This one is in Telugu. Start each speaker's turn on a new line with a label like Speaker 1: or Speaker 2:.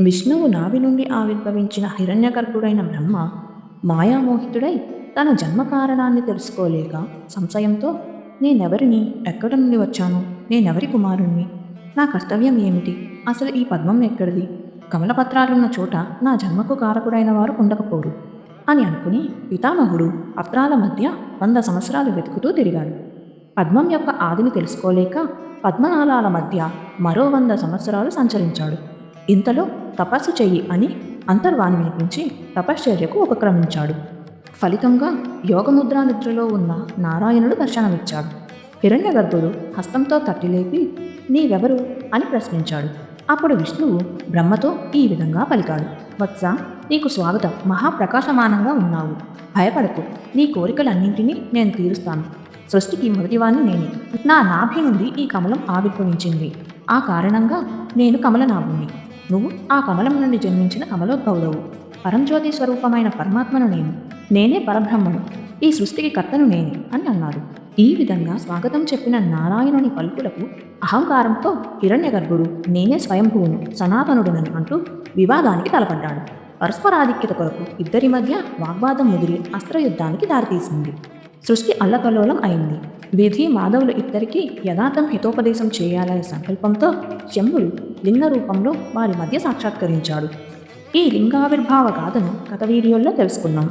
Speaker 1: విష్ణువు నాభి నుండి ఆవిర్భవించిన హిరణ్యగర్భుడైన బ్రహ్మ మాయామోహితుడై తన జన్మ కారణాన్ని తెలుసుకోలేక సంశయంతో నేనెవరిని? ఎక్కడ నుండి వచ్చాను? నేనెవరి కుమారుణ్ణి? నా కర్తవ్యం ఏమిటి? అసలు ఈ పద్మం ఎక్కడిది? కమలపత్రాలున్న చోట నా జన్మకు కారకుడైన వారు ఉండకపోరు అని అనుకుని పితామహుడు పత్రాల మధ్య వంద సంవత్సరాలు వెతుకుతూ తిరిగాడు. పద్మం యొక్క ఆదిని తెలుసుకోలేక పద్మనాళాల మధ్య మరో వంద సంవత్సరాలు సంచరించాడు. ఇంతలో తపస్సు చెయ్యి అని అంతర్వాణి వినిపించి తపశ్చర్యకు ఉపక్రమించాడు. ఫలితంగా యోగముద్రా నిద్రలో ఉన్న నారాయణుడు దర్శనమిచ్చాడు. హిరణ్యగర్భుడు హస్తంతో తట్టిలేపి నీవెవరు? అని ప్రశ్నించాడు. అప్పుడు విష్ణువు బ్రహ్మతో ఈ విధంగా పలికాడు. వత్స నీకు స్వాగతం. మహాప్రకాశమానంగా ఉన్నావు. భయపడకు. నీ కోరికలన్నింటినీ నేను తీరుస్తాను. సృష్టికి మొదటివాణ్ణి నేనే. నా నాభి నుండి ఈ కమలం ఆవిర్భవించింది. ఆ కారణంగా నేను కమలనాభుణ్ణి. నువ్వు ఆ కమలం నుండి జన్మించిన కమలోద్భవుడవు. పరంజ్యోతి స్వరూపమైన పరమాత్మను నేను. నేనే పరబ్రహ్మను. ఈ సృష్టికి కర్తను నేనే అని అన్నాడు. ఈ విధంగా స్వాగతం చెప్పిన నారాయణుని పలుకులకు అహంకారంతో హిరణ్యగర్భుడు నేనే స్వయంభువును సనాతనుడునని అంటూ వివాదానికి తలపడ్డాడు. పరస్పరాధిక్యత కొరకు ఇద్దరి మధ్య వాగ్వాదం ముదిరి అస్త్రయుద్ధానికి దారితీసింది. సృష్టి అల్లకల్లోలం అయింది. విధి మాధవులు ఇద్దరికీ యథార్థం హితోపదేశం చేయాలనే సంకల్పంతో శంభుడు లింగ రూపంలో వారి మధ్య సాక్షాత్కరించాడు. ఈ లింగావిర్భావ గాథను గత వీడియోల్లో తెలుసుకున్నాం.